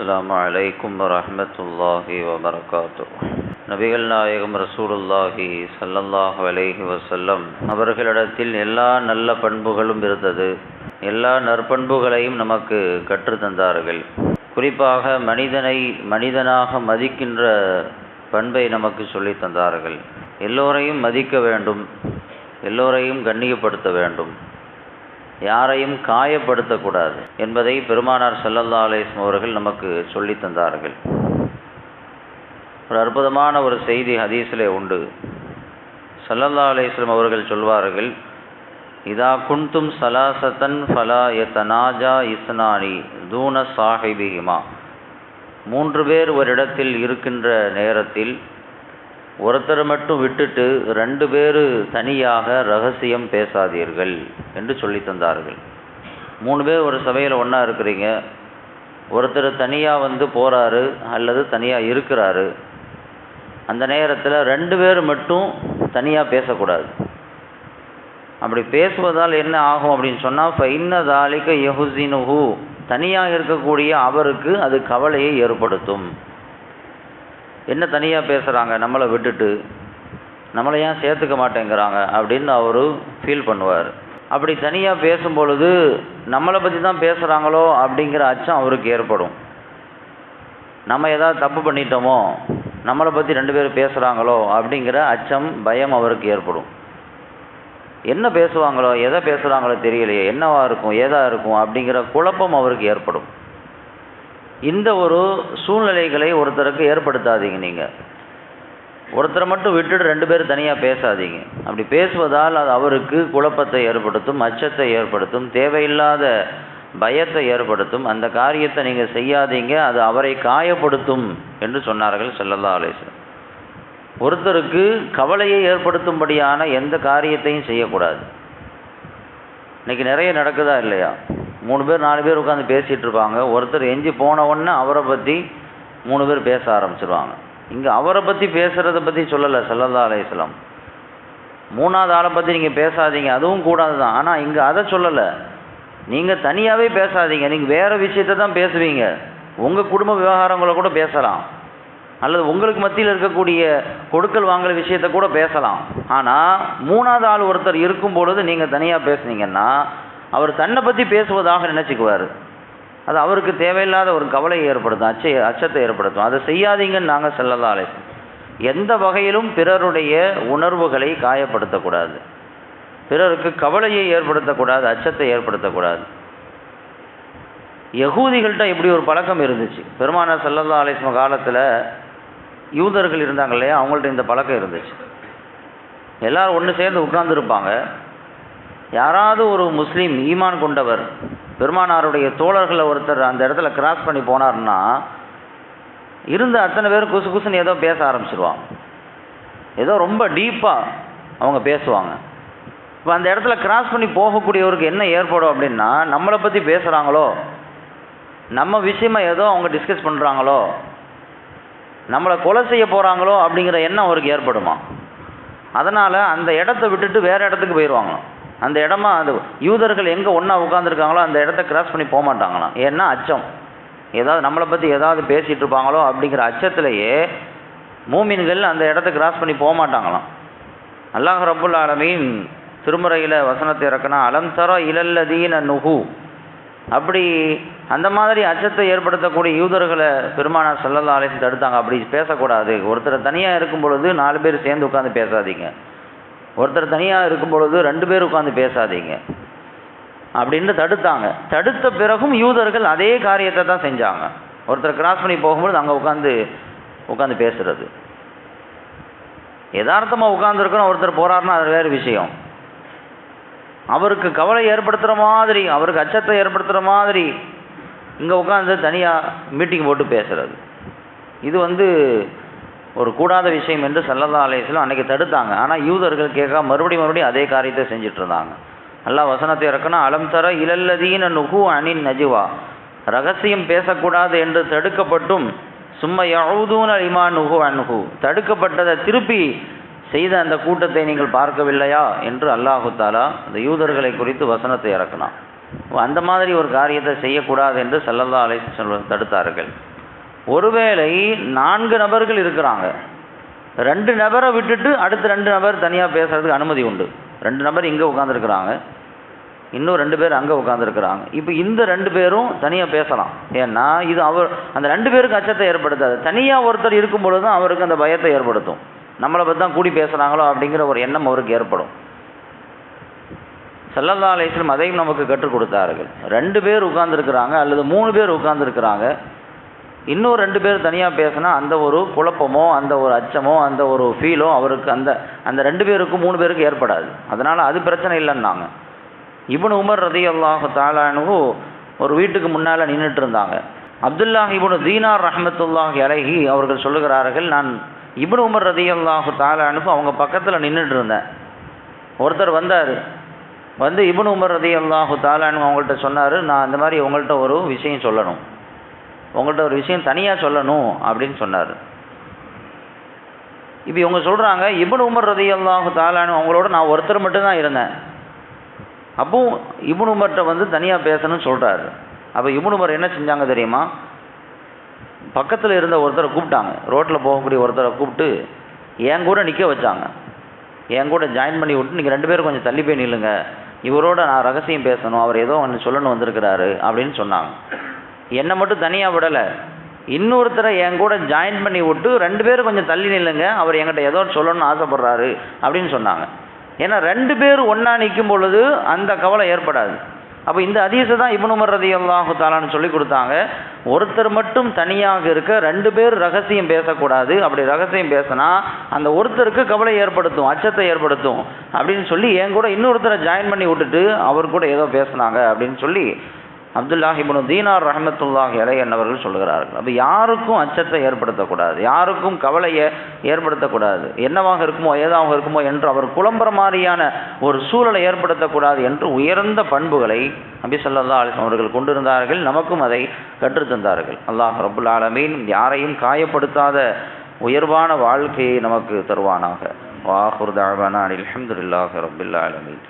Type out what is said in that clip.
அஸ்லாம் வலைக்கம் வரமத்துல்லாஹி வபரகாத்து. நபிகள் நாயகம் ரசூலுல்லாஹி சல்லல்லாஹ் அலைஹி வசல்லம் அவர்களிடத்தில் எல்லா நல்ல பண்புகளும் இருந்தது. எல்லா நற்பண்புகளையும் நமக்கு கற்றுத்தந்தார்கள் குறிப்பாக மனிதனை மனிதனாக மதிக்கின்ற பண்பை நமக்கு சொல்லி தந்தார்கள். எல்லோரையும் மதிக்க வேண்டும். எல்லோரையும் கண்ணியப்படுத்த வேண்டும். யாரையும் காயப்படுத்தக்கூடாது என்பதை பெருமானார் ஸல்லல்லாஹு அலைஹி அவர்கள் நமக்கு சொல்லி தந்தார்கள். ஒரு அற்புதமான ஒரு செய்தி ஹதீஸிலே உண்டு. சல்லல்லா அலேஸ்லம் அவர்கள் சொல்வார்கள் இதா குன்தும் சலாசத்தன் ஃபலா எத்தனாஜா இஸ்னானி தூன சாஹிபிஹிமா. மூன்று பேர் ஒரு இடத்தில் இருக்கின்ற நேரத்தில் ஒருத்தரை மட்டும் விட்டுட்டு ரெண்டு பேர் தனியாக ரகசியம் பேசாதீர்கள் என்று சொல்லி தந்தார்கள். மூணு பேர் ஒரு சபையில் ஒன்றா இருக்கிறீங்க. ஒருத்தர் தனியாக வந்து போகிறாரு அல்லது தனியாக இருக்கிறாரு. அந்த நேரத்தில் ரெண்டு பேர் மட்டும் தனியாக பேசக்கூடாது. அப்படி பேசுவதால் என்ன ஆகும் அப்படின்னு சொன்னால் ஃபைன்ன தாலிக்க யஹுசினுஹு. தனியாக இருக்கக்கூடிய அவருக்கு அது கவலையை ஏற்படுத்தும். என்ன தனியாக பேசுகிறாங்க நம்மளை விட்டுட்டு. நம்மளை ஏன் சேர்த்துக்க மாட்டேங்கிறாங்க? அப்படின்னு அவர் ஃபீல் பண்ணுவார். அப்படி தனியாக பேசும் பொழுது நம்மளை பற்றி தான் பேசுகிறாங்களோ அப்படிங்கிற அச்சம் அவருக்கு ஏற்படும். நம்ம ஏதாவது தப்பு பண்ணிட்டோமோ நம்மளை பற்றி ரெண்டு பேரும் பேசுகிறாங்களோ அப்படிங்கிற அச்சம் பயம் அவருக்கு ஏற்படும். என்ன பேசுவாங்களோ எதை பேசுகிறாங்களோ தெரியலையே. என்னவா இருக்கும் ஏதா இருக்கும் அப்படிங்கிற குழப்பம் அவருக்கு ஏற்படும். இந்த ஒரு சூழ்நிலைகளை ஒருத்தருக்கு ஏற்படுத்தாதீங்க நீங்கள் ஒருத்தரை மட்டும் விட்டுட்டு ரெண்டு பேரும் தனியாக பேசாதீங்க. அப்படி பேசுவதால் அது அவருக்கு குழப்பத்தை ஏற்படுத்தும் அச்சத்தை ஏற்படுத்தும் தேவையில்லாத பயத்தை ஏற்படுத்தும். அந்த காரியத்தை நீங்கள் செய்யாதீங்க அது அவரை காயப்படுத்தும் என்று சொன்னார்கள் செல்லல்லா அலைஹி ஒருத்தருக்கு கவலையை ஏற்படுத்தும்படியான எந்த காரியத்தையும் செய்யக்கூடாது. இன்னைக்கு நிறைய நடக்குதா இல்லையா? மூணு பேர் நாலு பேர் உட்காந்து பேசிகிட்டு இருப்பாங்க. ஒருத்தர் எஞ்சி போன உடனே அவரை பற்றி மூணு பேர் பேச ஆரம்பிச்சிருவாங்க. இங்கே அவரை பற்றி பேசுகிறத பற்றி சொல்லலை சல்லல்லா அலையம் மூணாவது ஆளை பற்றி நீங்கள் பேசாதீங்க அதுவும் கூடாது தான் ஆனால் இங்கே அதை சொல்லலை. நீங்கள் தனியாகவே பேசாதீங்க. நீங்கள் வேறு விஷயத்தை தான் பேசுவீங்க. உங்கள் குடும்ப விவகாரங்களை கூட பேசலாம். அல்லது உங்களுக்கு மத்தியில் இருக்கக்கூடிய கொடுக்கல் வாங்கல் விஷயத்தை கூட பேசலாம். ஆனால் மூணாவது ஆள் ஒருத்தர் இருக்கும் பொழுது நீங்கள் தனியாக பேசுனீங்கன்னா அவர் தன்னை பற்றி பேசுவதாக நினச்சிக்குவார். அது அவருக்கு தேவையில்லாத ஒரு கவலையை ஏற்படுத்தும் அச்ச அச்சத்தை ஏற்படுத்தும். அதை செய்யாதீங்கன்னு நாங்கள் செல்லலாலே எந்த வகையிலும் பிறருடைய உணர்வுகளை காயப்படுத்தக்கூடாது. பிறருக்கு கவலையை ஏற்படுத்தக்கூடாது அச்சத்தை ஏற்படுத்தக்கூடாது. யகூதிகள்கிட்ட இப்படி ஒரு பழக்கம் இருந்துச்சு. பெருமானார் சல்லல்லா அலிஸ்ம காலத்தில் யூதர்கள் இருந்தாங்க இல்லையா? அவங்கள்ட்ட இந்த பழக்கம் இருந்துச்சு. எல்லோரும் ஒன்று சேர்ந்து உட்கார்ந்துருப்பாங்க. யாராவது ஒரு முஸ்லீம் ஈமான் கொண்டவர் பெருமானாருடைய தோழர்களை ஒருத்தர் அந்த இடத்துல கிராஸ் பண்ணி போனார்னா இருந்த அத்தனை பேரும் குசு குசுன்னு ஏதோ பேச ஆரம்பிச்சிருவான் ஏதோ ரொம்ப டீப்பாக அவங்க பேசுவாங்க. இப்போ அந்த இடத்துல கிராஸ் பண்ணி போகக்கூடியவருக்கு என்ன ஏற்படும் அப்படின்னா நம்மளை பற்றி பேசுகிறாங்களோ நம்ம விஷயமா ஏதோ அவங்க டிஸ்கஸ் பண்ணுறாங்களோ நம்மளை கொலை செய்ய போகிறாங்களோ அப்படிங்கிற எண்ணம் அவருக்கு ஏற்படுமா? அதனால் அந்த இடத்த விட்டுட்டு வேறு இடத்துக்கு போயிடுவாங்க அந்த இடமா அது யூதர்கள் எங்கே ஒன்றா உட்காந்துருக்காங்களோ அந்த இடத்த கிராஸ் பண்ணி போக மாட்டாங்களாம். ஏன்னா அச்சம். ஏதாவது நம்மளை பற்றி ஏதாவது பேசிகிட்டு இருப்பாங்களோ அப்படிங்கிற அச்சத்திலேயே மூமின்கள் அந்த இடத்த கிராஸ் பண்ணி போக மாட்டாங்களாம். அல்லாஹ் ரபுல் ஆலமின் திருமுறையில் வசனத்தை இறக்குனா அலம் தர இலல்லதீன நுகு அப்படி அந்த மாதிரி அச்சத்தை ஏற்படுத்தக்கூடிய யூதர்களை பெருமானார் சல்லல்லா அலையம் தடுத்தாங்க. அப்படி பேசக்கூடாது. ஒருத்தர் தனியாக இருக்கும் பொழுது நாலு பேர் சேர்ந்து உட்காந்து பேசாதீங்க. ஒருத்தர் தனியாக இருக்கும் பொழுது ரெண்டு பேர் உட்காந்து பேசாதீங்க. அப்படின்னு தடுத்தாங்க. தடுத்த பிறகும் யூதர்கள் அதே காரியத்தை தான் செஞ்சாங்க. ஒருத்தர் கிராஸ் பண்ணி போகும்போது அங்கே உட்காந்து உட்காந்து பேசுறது. யதார்த்தமாக உட்காந்துருக்கணும் ஒருத்தர் போகிறாருன்னா அது வேறு விஷயம். அவருக்கு கவலை ஏற்படுத்துகிற மாதிரி அவருக்கு அச்சத்தை ஏற்படுத்துகிற மாதிரி இங்கே உட்காந்து தனியாக மீட்டிங் போட்டு பேசுகிறது இது வந்து ஒரு கூடாத விஷயம் என்று சல்லல்லா அலேஸ்லாம் அன்றைக்கி தடுத்தாங்க. ஆனால் யூதர்கள் கேட்க மறுபடியும் மறுபடியும் அதே காரியத்தை செஞ்சுட்டு இருந்தாங்க. நல்லா வசனத்தை இறக்கணும் அலம் தர இலல்லதீன நுகு அணின் நஜுவா. ரகசியம் பேசக்கூடாது என்று தடுக்கப்பட்டும் சும்மா யவுதூன இமா நுகு அணுகு தடுக்கப்பட்டதை திருப்பி செய்த அந்த கூட்டத்தை நீங்கள் பார்க்கவில்லையா என்று அல்லாஹு தாலா அந்த யூதர்களை குறித்து வசனத்தை இறக்கினான். அந்த மாதிரி ஒரு காரியத்தை செய்யக்கூடாது என்று சல்லல்லா அலை தடுத்தார்கள். ஒருவேளை நான்கு நபர்கள் இருக்கிறாங்க. ரெண்டு நபரை விட்டுட்டு அடுத்த ரெண்டு நபர் தனியாக பேசுறதுக்கு அனுமதி உண்டு. ரெண்டு நபர் இங்கே உட்காந்துருக்குறாங்க இன்னும் ரெண்டு பேர் அங்கே உட்காந்துருக்குறாங்க இப்போ இந்த ரெண்டு பேரும் தனியாக பேசலாம். ஏன்னா இது அவர் அந்த ரெண்டு பேருக்கு அச்சத்தை ஏற்படுத்தாது. தனியாக ஒருத்தர் இருக்கும் பொழுது தான் அவருக்கு அந்த பயத்தை ஏற்படுத்தும். நம்மளை பற்றி தான் கூடி பேசுகிறாங்களோ அப்படிங்கிற ஒரு எண்ணம் அவருக்கு ஏற்படும். சல்லல்லா அலிஸ்லம் அதையும் நமக்கு கற்றுக் கொடுத்தார்கள். ரெண்டு பேர் உட்கார்ந்துருக்குறாங்க அல்லது மூணு பேர் உட்கார்ந்துருக்குறாங்க. இன்னும் ரெண்டு பேர் தனியாக பேசினா அந்த ஒரு குழப்பமோ அந்த ஒரு அச்சமோ அந்த ஒரு ஃபீலோ அவருக்கு அந்த அந்த ரெண்டு பேருக்கும் மூணு பேருக்கு ஏற்படாது. அதனால் அது பிரச்சனை இல்லைன்னாங்க. இபுன் உமர் ரதி அல்லாஹு தாலானு ஒரு வீட்டுக்கு முன்னால் நின்றுட்டு இருந்தாங்க. அப்துல்லாஹ் இப்னு தீனார் ரஹமத்துல்லாஹ் அலைஹி அவர்கள் சொல்லுகிறார்கள் நான் இபுன் உமர் ரதி அல்லாஹு தாலானு அவங்க பக்கத்தில் நின்றுட்டு இருந்தேன். ஒருத்தர் வந்தார். வந்து இபுன் உமர் ரதி அல்லாஹு தாலானு அவங்கள்ட்ட சொன்னார் நான் அந்த மாதிரி உங்கள்கிட்ட ஒரு விஷயம் சொல்லணும். உங்கள்கிட்ட ஒரு விஷயம் தனியாக சொல்லணும் அப்படின்னு சொன்னார். இப்போ இவங்க சொல்கிறாங்க இப்னு உமர் ரதி அல்லாஹு தாலானு அவங்களோட நான் ஒருத்தர் மட்டும்தான் இருந்தேன். அப்போ இப்னு உமர்கிட்ட வந்து தனியாக பேசணும்னு சொல்கிறாரு அப்போ இப்னு உமர் என்ன செஞ்சாங்க தெரியுமா? பக்கத்தில் இருந்த ஒருத்தரை கூப்பிட்டாங்க. ரோட்டில் போகக்கூடிய ஒருத்தரை கூப்பிட்டு என் கூட நிற்க வச்சாங்க. என் கூட ஜாயின் பண்ணி விட்டு நீங்கள் ரெண்டு பேரும் கொஞ்சம் தள்ளி போய் நில்லுங்க. இவரோட நான் ரகசியம் பேசணும் அவர் ஏதோ ஒன்று சொல்லணும் வந்திருக்கிறாரு அப்படின்னு சொன்னாங்க. என்னை மட்டும் தனியாக விடலை. இன்னொருத்தரை என் கூட ஜாயின் பண்ணி விட்டு ரெண்டு பேரும் கொஞ்சம் தள்ளி நில்லுங்க அவர் என்கிட்ட ஏதோ சொல்லணும்னு ஆசைப்படுறாரு அப்படின்னு சொன்னாங்க. ஏன்னா ரெண்டு பேர் ஒன்றா நிற்கும் பொழுது அந்த கவலை ஏற்படாது. அப்போ இந்த அதிசை தான் இப்னு உமர் ரதி அல்லாஹு தாலான்னு சொல்லி கொடுத்தாங்க. ஒருத்தர் மட்டும் தனியாக இருக்க ரெண்டு பேர் ரகசியம் பேசக்கூடாது. அப்படி ரகசியம் பேசினா அந்த ஒருத்தருக்கு கவலை ஏற்படுத்தும் அச்சத்தை ஏற்படுத்தும் அப்படின்னு சொல்லி என் கூட இன்னொருத்தரை ஜாயின் பண்ணி விட்டுட்டு அவர் கூட ஏதோ பேசுனாங்க அப்படின்னு சொல்லி அப்துல்லாஹிபுன் தீனார் ரஹமத்துல்லாஹி அலை என்னவர்கள் சொல்கிறார்கள் அப்போ யாருக்கும் அச்சத்தை ஏற்படுத்தக்கூடாது. யாருக்கும் கவலையை ஏற்படுத்தக்கூடாது. என்னவாக இருக்குமோ ஏதாவது இருக்குமோ என்று அவர் குழம்புற மாதிரியான ஒரு சூழலை ஏற்படுத்தக்கூடாது என்று உயர்ந்த பண்புகளை நபி சொல்லா அலிஸ்லாம் அவர்கள் கொண்டிருந்தார்கள். நமக்கும் அதை கற்றுத்தந்தார்கள் அல்லாஹ் ரபுல் ஆலமீன் யாரையும் காயப்படுத்தாத உயர்வான வாழ்க்கையை நமக்கு தருவானாக. வாஹுர் தாவானா அலமதுல்லாஹ் ரபுல் ஆலமீன்.